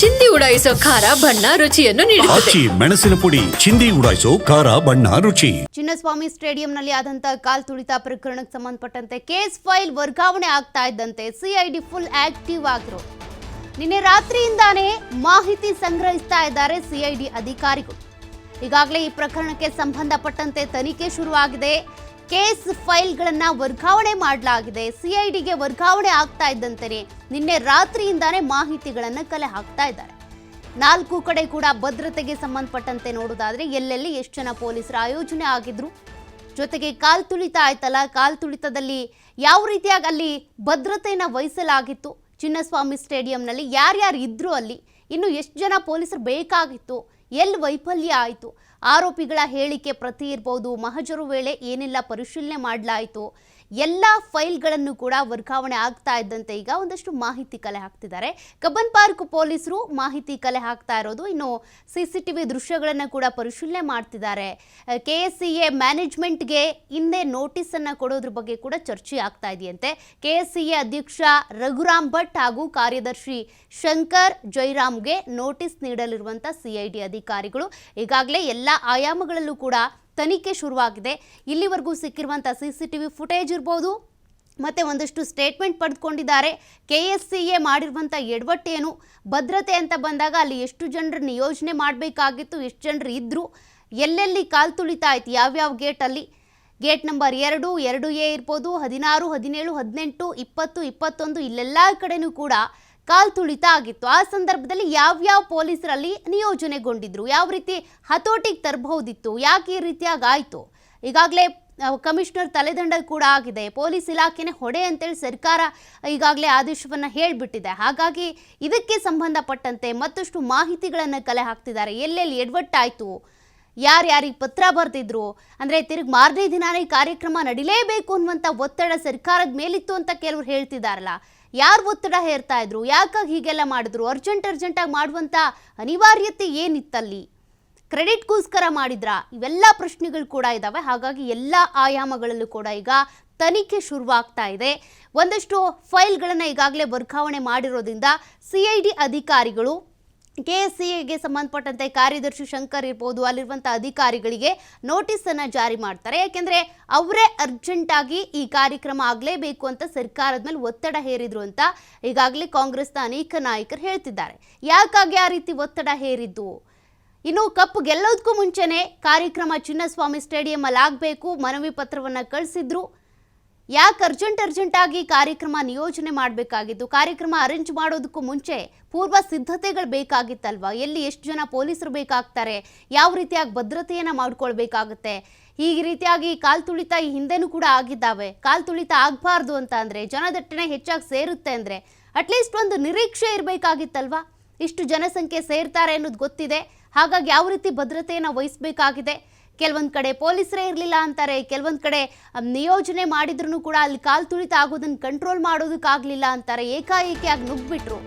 ಚಿಂದಿ ಉಡಾಯಿಸೋ ಖಾರ ಬಣ್ಣ ರುಚಿಯನ್ನು ನೀಡುತ್ತದೆ. ಆಚಿ ಮೆಣಸಿನ ಪುಡಿ ಚಿಂದಿ ಉಡಾಯಿಸೋ ಖಾರ ಬಣ್ಣ ರುಚಿ. ಚಿನ್ನಸ್ವಾಮಿ ಸ್ಟೇಡಿಯಂನಲ್ಲಿ ಆದಂತಹ ಕಾಲ್ ತುಳಿತ ಪ್ರಕರಣಕ್ಕೆ ಸಂಬಂಧಪಟ್ಟಂತೆ ಕೇಸ್ ಫೈಲ್ ವರ್ಗಾವಣೆ ಆಗ್ತಾ ಇದ್ದಂತೆ ಸಿಐಡಿ ಫುಲ್ ಆಕ್ಟಿವ್ ಆಗ್ರು. ನಿನ್ನೆ ರಾತ್ರಿಯಿಂದಾನೇ ಮಾಹಿತಿ ಸಂಗ್ರಹಿಸ್ತಾ ಇದ್ದಾರೆ ಸಿಐಡಿ ಅಧಿಕಾರಿಗಳು. ಈಗಾಗಲೇ ಈ ಪ್ರಕರಣಕ್ಕೆ ಸಂಬಂಧಪಟ್ಟಂತೆ ತನಿಖೆ ಶುರುವಾಗಿದೆ. ಕೇಸ್ ಫೈಲ್ಗಳನ್ನು ವರ್ಗಾವಣೆ ಮಾಡಲಾಗಿದೆ. ಸಿಐಡಿಗೆ ವರ್ಗಾವಣೆ ಆಗ್ತಾ ಇದ್ದಂತೆಯೇ ನಿನ್ನೆ ರಾತ್ರಿಯಿಂದಾನೇ ಮಾಹಿತಿಗಳನ್ನು ಕಲೆ ಹಾಕ್ತಾ ಇದ್ದಾರೆ. ನಾಲ್ಕು ಕಡೆ ಕೂಡ ಭದ್ರತೆಗೆ ಸಂಬಂಧಪಟ್ಟಂತೆ ನೋಡೋದಾದ್ರೆ ಎಲ್ಲೆಲ್ಲಿ ಎಷ್ಟು ಜನ ಪೊಲೀಸರ ಆಯೋಜನೆ ಆಗಿದ್ರು? ಜೊತೆಗೆ ಕಾಲ್ ತುಳಿತ ಆಯ್ತಲ್ಲ? ಕಾಲ್ ತುಳಿತದಲ್ಲಿ ಯಾವ ರೀತಿಯಾಗಿ ಅಲ್ಲಿ ಭದ್ರತೆಯನ್ನು ವಹಿಸಲಾಗಿತ್ತು? ಚಿನ್ನಸ್ವಾಮಿ ಸ್ಟೇಡಿಯಂನಲ್ಲಿ ಯಾರ್ಯಾರು ಇದ್ರು ಅಲ್ಲಿ? ಇನ್ನು ಎಷ್ಟು ಜನ ಪೊಲೀಸರು ಬೇಕಾಗಿತ್ತು? ಎಲ್ಲಿ ವೈಫಲ್ಯ ಆಯಿತು? ಆರೋಪಿಗಳ ಹೇಳಿಕೆ ಪ್ರತಿ ಇರ್ಬೋದು. ಮಹಜರು ವೇಳೆ ಏನೆಲ್ಲ ಪರಿಶೀಲನೆ ಮಾಡಲಾಯಿತು? ಎಲ್ಲ ಫೈಲ್ಗಳನ್ನು ಕೂಡ ವರ್ಗಾವಣೆ ಆಗ್ತಾ ಇದ್ದಂತೆ ಈಗ ಒಂದಷ್ಟು ಮಾಹಿತಿ ಕಲೆ ಹಾಕ್ತಿದ್ದಾರೆ. ಕಬ್ಬನ್ ಪಾರ್ಕ್ ಪೊಲೀಸರು ಮಾಹಿತಿ ಕಲೆ ಹಾಕ್ತಾ ಇರೋದು ಇನ್ನು ಸಿಸಿಟಿವಿ ದೃಶ್ಯಗಳನ್ನು ಕೂಡ ಪರಿಶೀಲನೆ ಮಾಡ್ತಿದ್ದಾರೆ. ಕೆ ಎಸ್ ಸಿ ಎ ಮ್ಯಾನೇಜ್ಮೆಂಟ್ಗೆ ಹಿಂದೆ ನೋಟಿಸನ್ನು ಕೊಡೋದ್ರ ಬಗ್ಗೆ ಕೂಡ ಚರ್ಚೆ ಆಗ್ತಾ ಇದೆಯಂತೆ. ಕೆ ಎಸ್ ಸಿ ಎ ಅಧ್ಯಕ್ಷ ರಘುರಾಮ್ ಭಟ್ ಹಾಗೂ ಕಾರ್ಯದರ್ಶಿ ಶಂಕರ್ ಜೈರಾಮ್ಗೆ ನೋಟಿಸ್ ನೀಡಲಿರುವಂಥ ಸಿಐಡಿ ಅಧಿಕಾರಿಗಳು ಈಗಾಗಲೇ ಎಲ್ಲ ಆಯಾಮಗಳಲ್ಲೂ ಕೂಡ ತನಿಖೆ ಶುರುವಾಗಿದೆ. ಇಲ್ಲಿವರೆಗೂ ಸಿಕ್ಕಿರುವಂಥ C C T V footage ಇರ್ಬೋದು, ಮತ್ತು ಒಂದಷ್ಟು ಸ್ಟೇಟ್ಮೆಂಟ್ ಪಡೆದುಕೊಂಡಿದ್ದಾರೆ. ಕೆ ಎಸ್ ಸಿ ಎ ಮಾಡಿರುವಂಥ ಎಡವಟ್ಟೇನು ಭದ್ರತೆ ಅಂತ ಬಂದಾಗ ಅಲ್ಲಿ ಎಷ್ಟು ಜನರು ನಿಯೋಜನೆ ಮಾಡಬೇಕಾಗಿತ್ತು, ಎಷ್ಟು ಜನರು ಇದ್ದರು ಎಲ್ಲೆಲ್ಲಿ ಕಾಲು ತುಳಿತಾ ಇತ್ತು, ಯಾವ್ಯಾವ ಗೇಟಲ್ಲಿ ಗೇಟ್ ನಂಬರ್ ಎರಡು ಎರಡು ಎ ಇರ್ಬೋದು, ಹದಿನಾರು, ಹದಿನೇಳು, ಹದಿನೆಂಟು, ಇಪ್ಪತ್ತು, ಇಪ್ಪತ್ತೊಂದು, ಇಲ್ಲೆಲ್ಲ ಕಡೆನೂ ಕೂಡ ಕಾಲ್ ತುಳಿತ ಆಗಿತ್ತು. ಆ ಸಂದರ್ಭದಲ್ಲಿ ಯಾವ್ಯಾವ ಪೊಲೀಸರಲ್ಲಿ ನಿಯೋಜನೆಗೊಂಡಿದ್ರು? ಯಾವ ರೀತಿ ಹತೋಟಿಗೆ ತರಬಹುದಿತ್ತು? ಯಾಕೆ ಈ ರೀತಿಯಾಗಿ ಆಯಿತು? ಈಗಾಗಲೇ ಕಮಿಷನರ್ ತಲೆದಂಡ ಕೂಡ ಆಗಿದೆ. ಪೊಲೀಸ್ ಇಲಾಖೆನೇ ಹೊಡೆ ಅಂತೇಳಿ ಸರ್ಕಾರ ಈಗಾಗಲೇ ಆದೇಶವನ್ನು ಹೇಳಿಬಿಟ್ಟಿದೆ. ಹಾಗಾಗಿ ಇದಕ್ಕೆ ಸಂಬಂಧಪಟ್ಟಂತೆ ಮತ್ತಷ್ಟು ಮಾಹಿತಿಗಳನ್ನು ಕಲೆ ಹಾಕ್ತಿದ್ದಾರೆ. ಎಲ್ಲೆಲ್ಲಿ ಎಡವಟ್ಟಾಯಿತು? ಯಾರ್ಯಾರಿಗೆ ಪತ್ರ ಬರೆದಿದ್ರು? ಅಂದರೆ ತಿರುಗಿ ಮಾರನೇ ದಿನಾನೇ ಕಾರ್ಯಕ್ರಮ ನಡಿಲೇಬೇಕು ಅನ್ನುವಂಥ ಒತ್ತಡ ಸರ್ಕಾರದ ಮೇಲಿತ್ತು ಅಂತ ಕೆಲವರು ಹೇಳ್ತಿದ್ದಾರಲ್ಲ ಯಾರು ಒತ್ತಡ ಹೇರ್ತಾ ಇದ್ರು? ಯಾಕಾಗಿ ಹೀಗೆಲ್ಲ ಮಾಡಿದ್ರು? ಅರ್ಜೆಂಟ್ ಅರ್ಜೆಂಟಾಗಿ ಮಾಡುವಂಥ ಅನಿವಾರ್ಯತೆ ಏನಿತ್ತಲ್ಲಿ? ಕ್ರೆಡಿಟ್ಗೋಸ್ಕರ ಮಾಡಿದ್ರ? ಇವೆಲ್ಲ ಪ್ರಶ್ನೆಗಳು ಕೂಡ ಇದ್ದಾವೆ ಹಾಗಾಗಿ ಎಲ್ಲ ಆಯಾಮಗಳಲ್ಲೂ ಕೂಡ ಈಗ ತನಿಖೆ ಶುರುವಾಗ್ತಾ ಇದೆ. ಒಂದಷ್ಟು ಫೈಲ್ಗಳನ್ನು ಈಗಾಗಲೇ ವರ್ಗಾವಣೆ ಮಾಡಿರೋದ್ರಿಂದ ಸಿ ಐ ಅಧಿಕಾರಿಗಳು ಕೆ ಎಸ್ ಸಿ ಎಗೆ ಸಂಬಂಧಪಟ್ಟಂತೆ ಕಾರ್ಯದರ್ಶಿ ಶಂಕರ್ ಇರ್ಬೋದು ಅಲ್ಲಿರುವಂಥ ಅಧಿಕಾರಿಗಳಿಗೆ ನೋಟಿಸನ್ನು ಜಾರಿ ಮಾಡ್ತಾರೆ. ಯಾಕೆಂದರೆ ಅವರೇ ಅರ್ಜೆಂಟಾಗಿ ಈ ಕಾರ್ಯಕ್ರಮ ಆಗಲೇಬೇಕು ಅಂತ ಸರ್ಕಾರದ ಮೇಲೆ ಒತ್ತಡ ಹೇರಿದ್ರು ಅಂತ ಈಗಾಗಲೇ ಕಾಂಗ್ರೆಸ್ನ ಅನೇಕ ನಾಯಕರು ಹೇಳ್ತಿದ್ದಾರೆ. ಯಾಕಾಗಿ ಆ ರೀತಿ ಒತ್ತಡ ಹೇರಿದ್ದು? ಇನ್ನು ಕಪ್ ಗೆಲ್ಲೋದಕ್ಕೂ ಮುಂಚೆನೆ ಕಾರ್ಯಕ್ರಮ ಚಿನ್ನಸ್ವಾಮಿ ಸ್ಟೇಡಿಯಂ ಅಲ್ಲಿ ಆಗಬೇಕು ಮನವಿ ಪತ್ರವನ್ನು ಕಳಿಸಿದ್ರು. ಯಾಕೆ ಅರ್ಜೆಂಟ್ ಅರ್ಜೆಂಟಾಗಿ ಕಾರ್ಯಕ್ರಮ ನಿಯೋಜನೆ ಮಾಡಬೇಕಾಗಿತ್ತು ಕಾರ್ಯಕ್ರಮ ಅರೇಂಜ್ ಮಾಡೋದಕ್ಕೂ ಮುಂಚೆ ಪೂರ್ವ ಸಿದ್ಧತೆಗಳು ಬೇಕಾಗಿತ್ತಲ್ವಾ? ಎಲ್ಲಿ ಎಷ್ಟು ಜನ ಪೊಲೀಸರು ಬೇಕಾಗ್ತಾರೆ? ಯಾವ ರೀತಿಯಾಗಿ ಭದ್ರತೆಯನ್ನು ಮಾಡ್ಕೊಳ್ಬೇಕಾಗುತ್ತೆ? ಈ ರೀತಿಯಾಗಿ ಕಾಲ್ ತುಳಿತ ಈ ಹಿಂದೆನೂ ಕೂಡ ಆಗಿದ್ದಾವೆ. ಕಾಲ್ ತುಳಿತ ಆಗಬಾರ್ದು ಅಂತ ಅಂದರೆ, ಜನದಟ್ಟಣೆ ಹೆಚ್ಚಾಗಿ ಸೇರುತ್ತೆ ಅಂದರೆ ಅಟ್ಲೀಸ್ಟ್ ಒಂದು ನಿರೀಕ್ಷೆ ಇರಬೇಕಾಗಿತ್ತಲ್ವಾ? ಇಷ್ಟು ಜನಸಂಖ್ಯೆ ಸೇರ್ತಾರೆ ಅನ್ನೋದು ಗೊತ್ತಿದೆ. ಹಾಗಾಗಿ ಯಾವ ರೀತಿ ಭದ್ರತೆಯನ್ನು ವಹಿಸಬೇಕಾಗಿದೆ? ಕೆಲವೊಂದು ಕಡೆ ಪೊಲೀಸರೇ ಇರಲಿಲ್ಲ ಅಂತಾರೆ, ಕೆಲವೊಂದು ಕಡೆ ನಿಯೋಜನೆ ಮಾಡಿದ್ರು ಕೂಡ ಅಲ್ಲಿ ಕಾಲು ತುಳಿತ ಆಗೋದನ್ನು ಕಂಟ್ರೋಲ್ ಮಾಡೋದಕ್ಕಾಗಲಿಲ್ಲ ಅಂತಾರೆ, ಏಕಾಏಕಿಯಾಗಿ ನುಗ್ಬಿಟ್ರು.